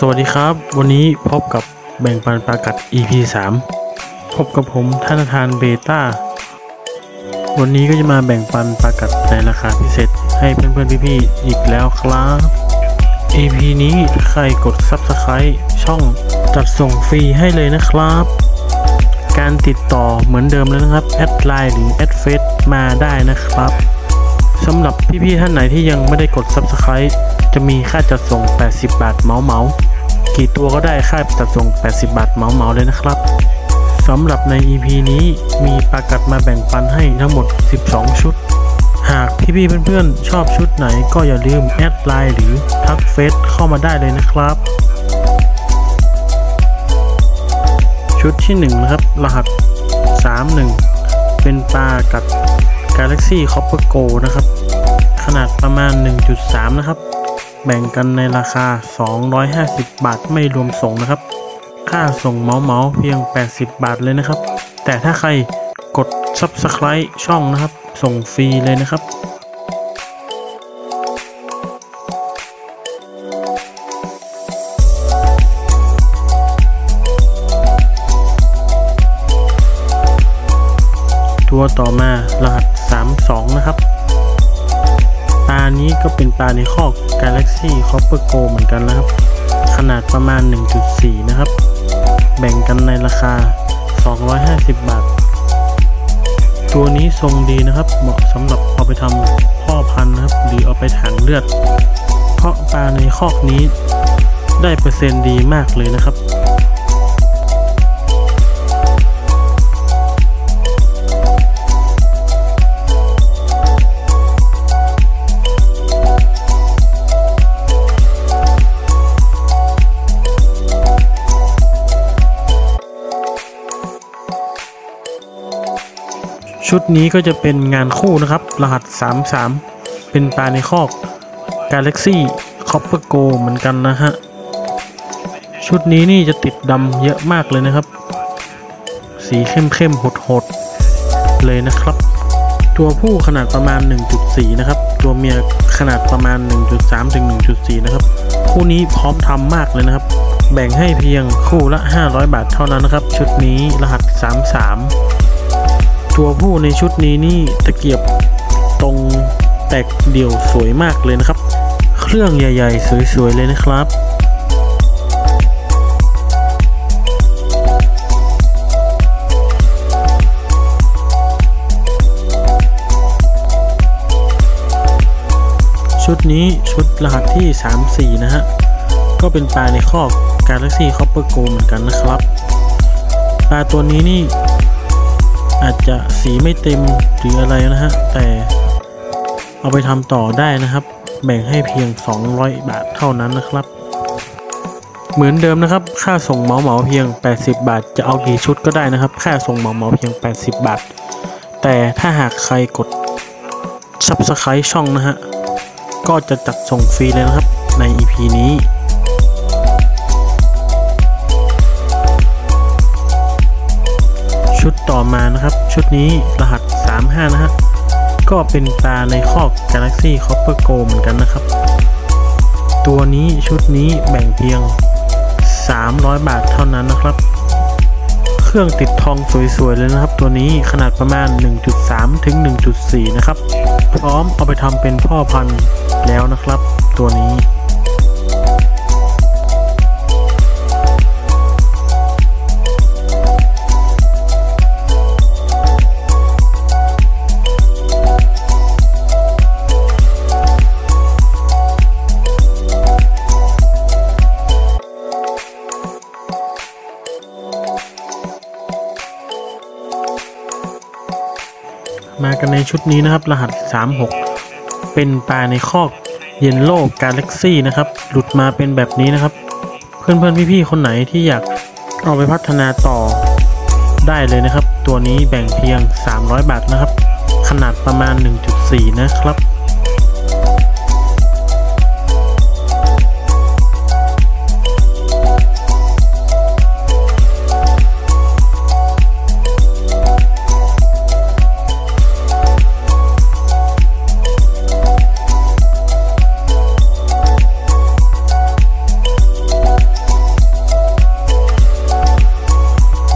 สวัสดีครับ วันนี้พบกับแบ่งปันปากัด EP 3 พบกับผมท่านประธานเบต้า วันนี้ก็จะมาแบ่งปันปากัดในราคาพิเศษให้เพื่อนๆพี่ๆอีกแล้วครับ EP นี้ใครกด Subscribe ช่องจัดส่งฟรีให้เลยนะครับ การติดต่อเหมือนเดิมเลยนะครับ แอดไลน์หรือแอดเฟซมาได้นะครับ สำหรับพี่ๆท่านไหนที่ยังไม่ได้กด Subscribe จะมีค่าจัดส่ง 80 บาทเมาเมากี่ตัวก็ได้ค่าจัดส่ง 80 บาทเมาเมาเลยนะครับสำหรับใน EP นี้มีปากัดมาแบ่งปันให้ทั้งหมด 12 ชุด หากพี่ๆเพื่อนๆ ชอบชุดไหนก็อย่าลืมแอดไลน์หรือทักเฟซเข้ามาได้เลยนะครับ ชุดที่1นะครับรหัส 31 เป็นปลากัด Galaxy Copper Go นะครับ ขนาดประมาณ 1.3 นะครับ แบ่งกันในราคา 250 บาทไม่รวมส่งนะครับ ค่าส่งเมาเมาๆเพียง 80 บาทเลยนะครับ แต่ถ้าใครกด Subscribe ช่องนะครับ ส่งฟรีเลยนะครับตัวต่อมารหัส 32 นะครับปลานี้ก็เป็นปลาในคอก Galaxy Copper Go เหมือนกันนะครับ ขนาดประมาณ 1.4 นะครับ แบ่งกันในราคา 250 บาท ตัวนี้ทรงดีนะครับ เหมาะสำหรับเอาไปทำพ่อพันธุ์นะครับ หรือเอาไปถังเลือด เพราะปลาในคอกนี้ได้เปอร์เซ็นต์ดีมากเลยนะครับ ชุดนี้ก็จะเป็นงานคู่นะครับ รหัส 33 เป็นปลาในคอก Galaxy Copper Go เหมือนกันนะฮะ ชุดนี้นี่จะติดดำเยอะมากเลยนะครับ สีเข้มเข้มๆโหดๆเลยนะครับ ตัวผู้ขนาดประมาณ 1.4 นะครับ ตัวเมียขนาดประมาณ 1.3 ถึง 1.4 นะครับ คู่นี้พร้อมทำมากเลยนะครับ แบ่งให้เพียงคู่ละ 500 บาทเท่านั้นนะครับ ชุดนี้รหัส 33 ตัวผู้ในชุดนี้นี่ตะเกียบตรงแตกเดี่ยวสวยมากเลยนะครับ เครื่องใหญ่ ๆ สวย ๆ เลยนะครับชุดนี้ชุดรหัสที่ 34 นะฮะ ก็เป็นปลาในคอก Galaxy Copper Go เหมือนกันนะครับ ปลาตัวนี้นี่ อาจจะสีไม่เต็มหรืออะไรนะฮะ แต่เอาไปทำต่อได้นะครับ แบ่งให้เพียง 200 บาทเท่านั้นนะครับ เหมือนเดิมนะครับ ค่าส่งเหมาเหมาเพียง 80 บาท จะเอากี่ชุดก็ได้นะครับ ค่าส่งเหมาเหมาเพียง 80 บาท แต่ถ้าหากใครกด Subscribe ช่องนะฮะ ก็จะจัดส่งฟรีเลยนะครับใน EP นี้ ต่อมานะครับ ชุดนี้รหัส 35 นะฮะก็เป็นปลาในคอก Galaxy Copper Go เหมือนกันนะครับ ตัวนี้ชุดนี้แบ่งเพียง 300 บาทเท่านั้นนะครับ เครื่องติดทองสวยๆเลยนะครับ ตัวนี้ขนาดประมาณ 1.3 ถึง 1.4 นะครับ พร้อมเอาไปทำเป็นพ่อพันธุ์แล้วนะครับ ตัวนี้ มากันในชุดนี้นะครับ รหัส 36 เป็นปลาในคอกเยนโลกกาแล็กซี่นะครับ หลุดมาเป็นแบบนี้นะครับ เพื่อนๆพี่ๆคนไหนที่อยากเอาไปพัฒนาต่อได้เลยนะครับ ตัวนี้แบ่งเพียง 300 บาทนะครับ ขนาดประมาณ 1.4 นะครับ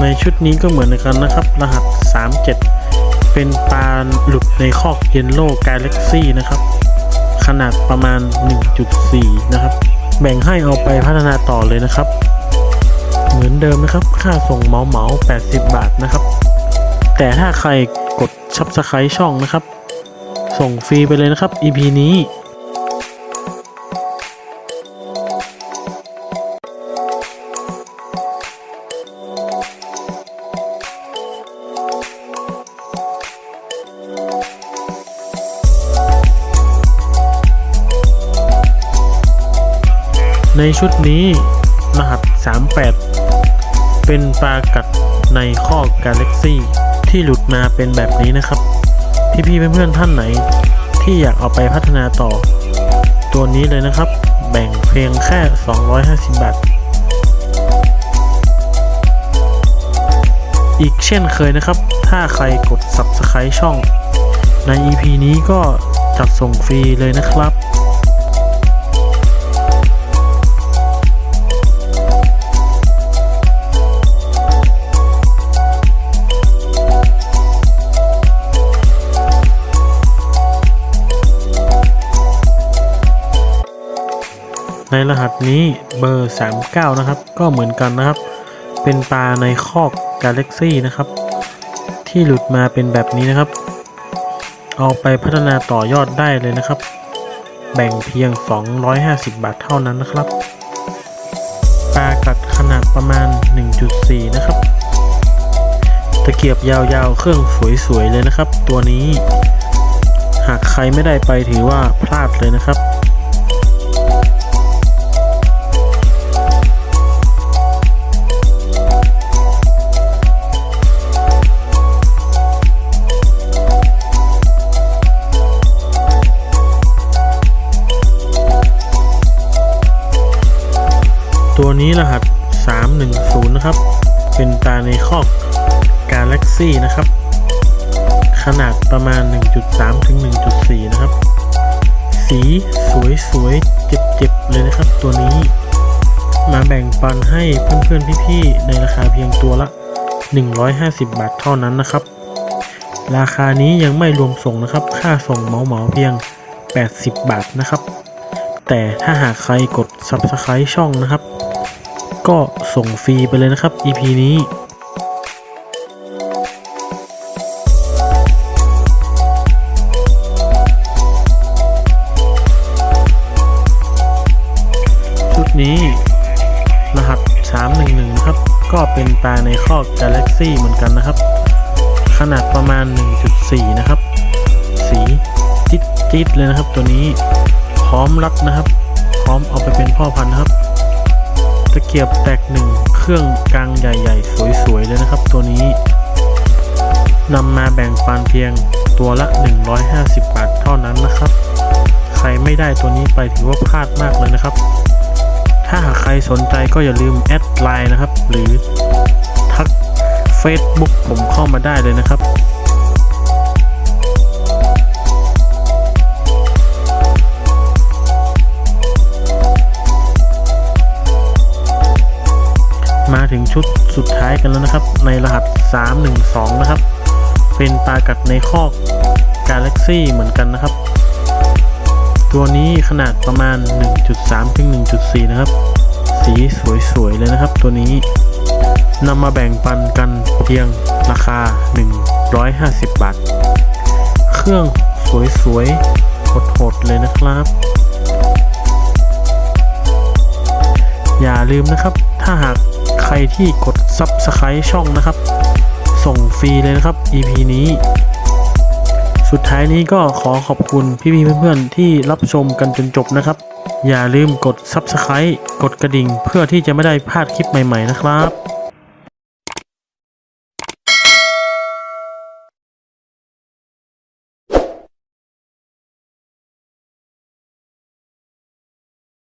ในชุดนี้ก็เหมือนกันนะครับ รหัส 37 เป็นปลาหลุดในคอกเยนโลกาแล็กซี่นะครับ ขนาดประมาณ 1.4 นะครับ แบ่งให้เอาไปพัฒนาต่อเลยนะครับ เหมือนเดิมนะครับ ค่าส่งเมาเมา80 บาทนะครับ แต่ถ้าใครกดชับสไครช่องนะครับ ส่งฟรีไปเลยนะครับ EP นี้ ในชุดนี้รหัส 38 เป็นปลากัดในข้อกกาแล็กซี่ที่หลุดมาเป็นแบบนี้นะครับ พี่ๆเพื่อนๆท่านไหน ที่อยากเอาไปพัฒนาต่อ ตัวนี้เลยนะครับ แบ่งเพียงแค่ 250 บาท อีกเช่นเคยนะครับ ถ้าใครกด Subscribe ช่อง ใน EP นี้ก็จัดส่งฟรีเลยนะครับ ในรหัสนี้เบอร์ 39 นะครับ ก็เหมือนกันนะครับ เป็นปลาในคอกกาแล็กซี่นะครับ ที่หลุดมาเป็นแบบนี้นะครับ เอาไปพัฒนาต่อยอดได้เลยนะครับ แบ่งเพียง 250 บาทเท่านั้นนะครับ ปลากัดขนาดประมาณ 1.4 นะครับ ตะเกียบยาวๆ เครื่องสวยๆเลยนะครับ ตัวนี้ หากใครไม่ได้ไปถือว่าพลาดเลยนะครับ ตัวนี้รหัส 310 นะครับ เป็นตาในคอกกาแล็กซี่นะครับ ขนาดประมาณ 1.3 ถึง 1.4 นะครับ สีสวยๆ เจ็บๆ เลยนะครับ ตัวนี้ มาแบ่งปันให้เพื่อนๆ พี่ๆ ในราคาเพียงตัวละ 150 บาทเท่านั้นนะครับ ราคานี้ยังไม่รวมส่งนะครับ ค่าส่งเหมาๆเพียง 80 บาทนะครับ แต่ถ้าหากใครกด Subscribe ช่องนะครับ ก็ส่งฟรีไปเลยนะครับ EP นี้ชุดนี้ รหัส 311 นะครับ ก็เป็นปลาในคอก Galaxy เหมือนกันนะครับ ขนาดประมาณ 1.4 นะครับ สีจิ๊ดจิ๊ดเลยนะครับตัวนี้พร้อมรับนะครับ พร้อมเอาไปเป็นพ่อพันธุ์นะครับ ตะเกียบแตกหนึ่งเครื่องกลางใหญ่ๆ สวยๆ เลยนะครับตัวนี้นำมาแบ่งปันเพียงตัวละ 150 บาทเท่านั้นนะครับ ใครไม่ได้ตัวนี้ไปถือว่าพลาดมากเลยนะครับ ถ้าหากใครสนใจก็อย่าลืมแอดไลน์นะครับ หรือทัก Facebook ผมเข้ามาได้เลยนะครับ มาถึงชุดสุดท้ายกันแล้วนะครับ ในรหัส 312 นะครับ เป็นปลากัดในคอก Galaxy เหมือนกันนะครับ ตัวนี้ขนาดประมาณ 1.3 ถึง 1.4 นะครับ สีสวยๆ เลยนะครับ ตัวนี้นำมาแบ่งปันกันเพียงราคา 150 บาท เครื่องสวยๆโหดๆ เลยนะครับ อย่าลืมนะครับ ถ้าหาก รที่กด Subscribe ช่องนะครับ ส่งฟรีเลยนะครับ EP นี้ สุดท้ายนี้ก็ขอขอบคุณพี่ๆเพื่อนๆ ที่รับชมกันจนจบนะครับ อย่าลืมกด Subscribe กดกระดิ่งเพื่อที่จะไม่ได้พลาดคลิปใหม่ ๆ นะครับ